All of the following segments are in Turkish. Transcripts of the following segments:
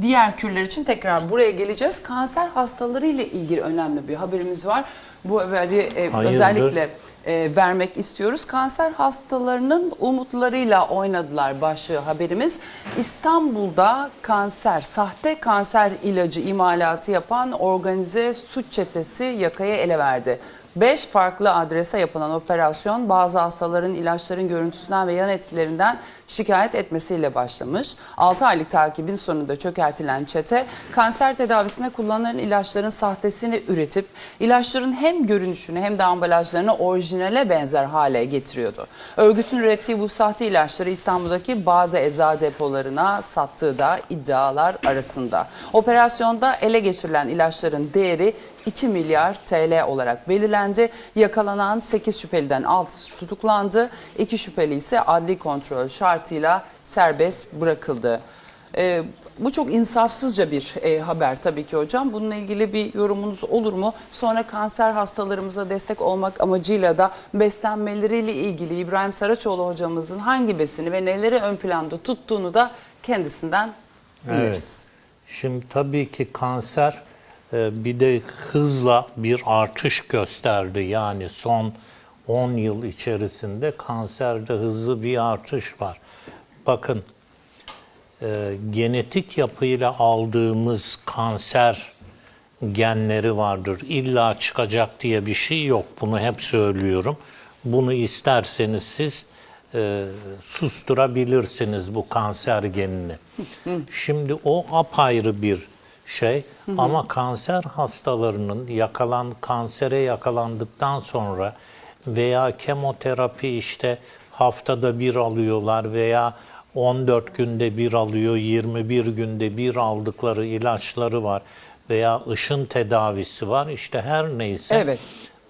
diğer kürler için tekrar buraya geleceğiz. Kanser hastaları ile ilgili önemli bir haberimiz var. Bu haberi e, Hayırdır? özellikle e, vermek istiyoruz. Kanser hastalarının umutlarıyla oynadılar başlığı haberimiz. İstanbul'da kanser, sahte kanser ilacı imalatı yapan organize suç çetesi yakaya ele verdi. 5 farklı adrese yapılan operasyon bazı hastaların ilaçların görüntüsünden ve yan etkilerinden şikayet etmesiyle başlamış. 6 aylık takibin sonunda çökertilen çete kanser tedavisinde kullanılan ilaçların sahtesini üretip ilaçların hem görünüşünü hem de ambalajlarını orijinale benzer hale getiriyordu. Örgütün ürettiği bu sahte ilaçları İstanbul'daki bazı eczacı depolarına sattığı da iddialar arasında. Operasyonda ele geçirilen ilaçların değeri 2 milyar TL olarak belirlendi. Yakalanan 8 şüpheliden 6'sı tutuklandı. 2 şüpheli ise adli kontrol şartıyla serbest bırakıldı. Ee, bu çok insafsızca bir e, haber tabii ki hocam. Bununla ilgili bir yorumunuz olur mu? Sonra kanser hastalarımıza destek olmak amacıyla da beslenmeleriyle ilgili İbrahim Saraçoğlu hocamızın hangi besini ve neleri ön planda tuttuğunu da kendisinden dinleriz. Şimdi tabii ki kanser e, bir de hızla bir artış gösterdi. Yani son 10 yıl içerisinde kanserde hızlı bir artış var. Bakın e, genetik yapıyla aldığımız kanser genleri vardır. İlla çıkacak diye bir şey yok. Bunu hep söylüyorum. Bunu isterseniz siz e, susturabilirsiniz bu kanser genini. Şimdi o apayrı bir şey ama kanser hastalarının yakalan kansere yakalandıktan sonra veya kemoterapi işte haftada bir alıyorlar veya 14 günde bir alıyor, 21 günde bir aldıkları ilaçları var veya ışın tedavisi var. İşte her neyse. Evet.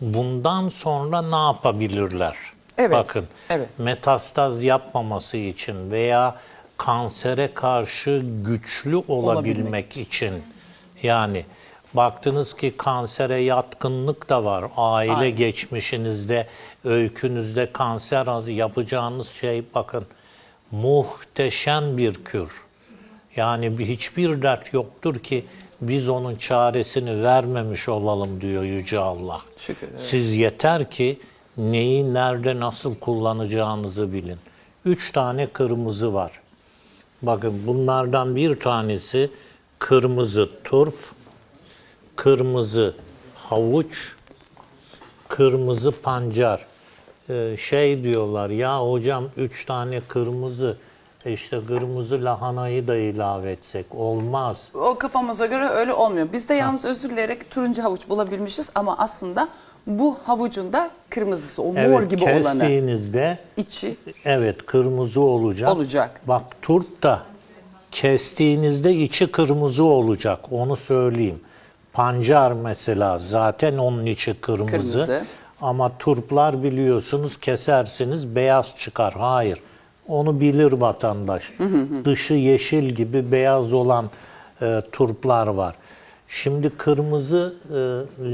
Bundan sonra ne yapabilirler? Evet, Bakın, evet. metastaz yapmaması için veya kansere karşı güçlü olabilmek için yani baktınız ki kansere yatkınlık da var. Aile Aynen. geçmişinizde, öykünüzde kanser az yapacağınız şey bakın muhteşem bir kür. Yani bir- hiçbir dert yoktur ki biz onun çaresini vermemiş olalım diyor Yüce Allah. Şükür, evet. Siz yeter ki neyi nerede nasıl kullanacağınızı bilin. Üç tane kırmızı var. Bakın bunlardan bir tanesi kırmızı turp, kırmızı havuç, kırmızı pancar. Ee, şey diyorlar ya hocam üç tane kırmızı işte kırmızı lahanayı da ilave etsek olmaz. O kafamıza göre öyle olmuyor. Biz de yalnız özür dileyerek turuncu havuç bulabilmişiz ama aslında bu havucun da kırmızısı, o mor Evet gibi olanı kestiğinizde içi evet kırmızı olacak. Olacak. Bak turp da kestiğinizde içi kırmızı olacak onu söyleyeyim. Pancar mesela zaten onun içi kırmızı. Kırmızı. Ama turplar biliyorsunuz kesersiniz beyaz çıkar. Hayır. Onu bilir vatandaş. Dışı yeşil gibi beyaz olan e, turplar var. Şimdi kırmızı e,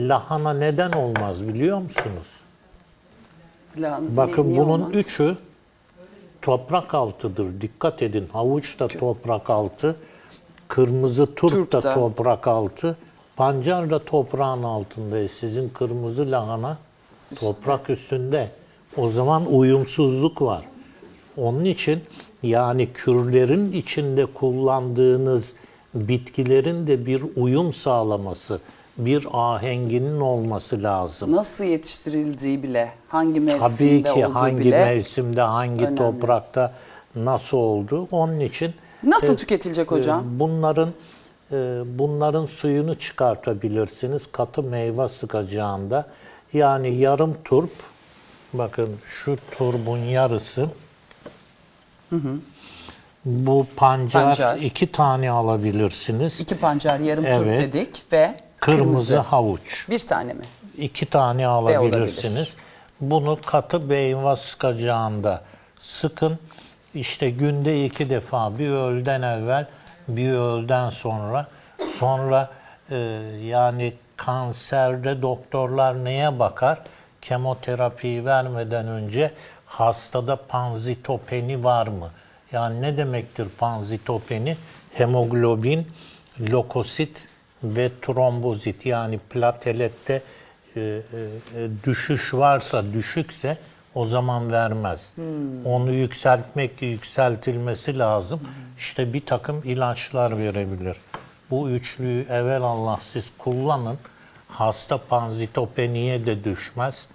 lahana neden olmaz biliyor musunuz? Lan- Bakın niye bunun olmaz? üçü toprak altıdır. Dikkat edin. Havuç da toprak altı, kırmızı turp, Turp da da. toprak altı, pancar da toprağın altında. Sizin kırmızı lahana toprak üstünde. O zaman uyumsuzluk var. Onun için yani kürlerin içinde kullandığınız bitkilerin de bir uyum sağlaması, bir ahenginin olması lazım. Nasıl yetiştirildiği bile, hangi Tabii mevsimde ki olduğu hangi bile mevsimde, hangi önemli. toprakta nasıl oldu. Onun için nasıl e, tüketilecek hocam? e, bunların bunların suyunu çıkartabilirsiniz katı meyve sıkacağında. Yani yarım turp, bakın şu turbun yarısı, bu pancar, Pancar. iki tane alabilirsiniz. İki pancar yarım turp Evet. dedik ve Kırmızı, havuç. Bir tane mi? iki tane alabilirsiniz. Bunu katı meyve sıkacağında sıkın. İşte günde iki defa bir öğleden evvel bir öğleden sonra. Sonra e, yani kanserde doktorlar neye bakar? Kemoterapiyi vermeden önce hastada panzitopeni var mı? Yani ne demektir panzitopeni? hemoglobin, lokosit ve trombozit yani platelette e, e, e, düşüş varsa, düşükse o zaman vermez. Onu yükseltmek, yükseltilmesi lazım. İşte bir takım ilaçlar verebilir. Bu üçlüyü evvel Allah siz kullanın. Hasta panzitopeniye de düşmez.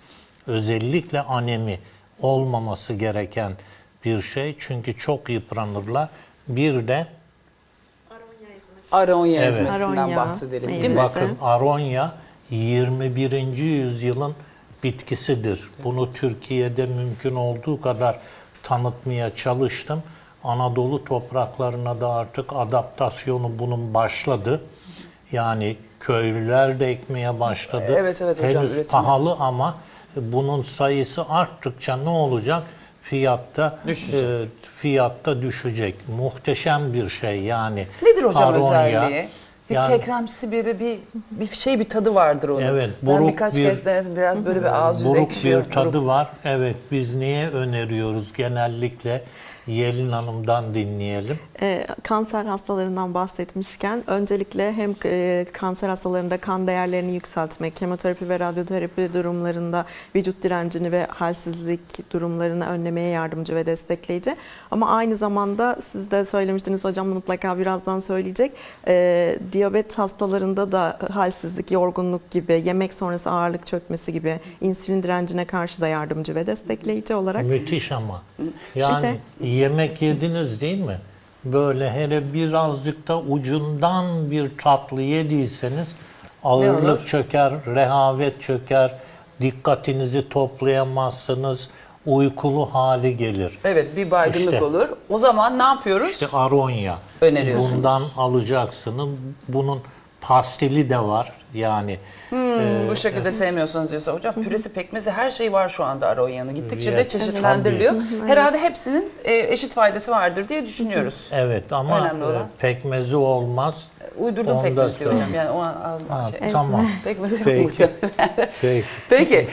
Özellikle anemi olmaması gereken bir şey. Çünkü çok yıpranırlar. Bir de Aronya Evet. ezmesinden bahsedelim değil mi? bakın aronya 21. yüzyılın bitkisidir. Bunu Türkiye'de mümkün olduğu kadar tanıtmaya çalıştım. Anadolu topraklarına da artık adaptasyonu bunun başladı. Yani köylüler de ekmeye başladı. Evet, evet hocam, Henüz pahalı ama bunun sayısı arttıkça ne olacak? Fiyatta Düşecek. e, fiyatta düşecek. Muhteşem bir şey yani. Nedir hocam Aronya, özelliği? Bir yani- kekremsi bir, bir, bir şey bir tadı vardır onun. Evet, ben buruk birkaç bir- kez de biraz böyle bir ağız yüz ekşiyor. bir tadı var. Evet biz niye öneriyoruz genellikle? Yelin Hanım'dan dinleyelim. Ee, kanser hastalarından bahsetmişken öncelikle hem e, kanser hastalarında kan değerlerini yükseltmek, kemoterapi ve radyoterapi durumlarında vücut direncini ve halsizlik durumlarını önlemeye yardımcı ve destekleyici. Ama aynı zamanda siz de söylemiştiniz hocam mutlaka birazdan söyleyecek. Ee, diyabet hastalarında da halsizlik, yorgunluk gibi, yemek sonrası ağırlık çökmesi gibi insülin direncine karşı da yardımcı ve destekleyici olarak Müthiş ama. Yani yemek yediniz değil mi? Böyle hele birazcık da ucundan bir tatlı yediyseniz ağırlık çöker, rehavet çöker, dikkatinizi toplayamazsınız, uykulu hali gelir. Evet bir baygınlık İşte. olur. O zaman ne yapıyoruz? İşte aronya. Öneriyorsunuz. Bundan alacaksınız. Bunun pastili de var. Yani Hmm, bu şekilde sevmiyorsanız diyorsa hocam püresi pekmezi her şey var şu anda Aronya'nın. Gittikçe de çeşitlendiriliyor. Herhalde hepsinin e, eşit faydası vardır diye düşünüyoruz. evet ama e, pekmezi olmaz. Uydurdum Ondan pekmez diyor sonra- hocam. Yani o an Ha, şey. tamam. Pekmezi yok Peki. Peki. Peki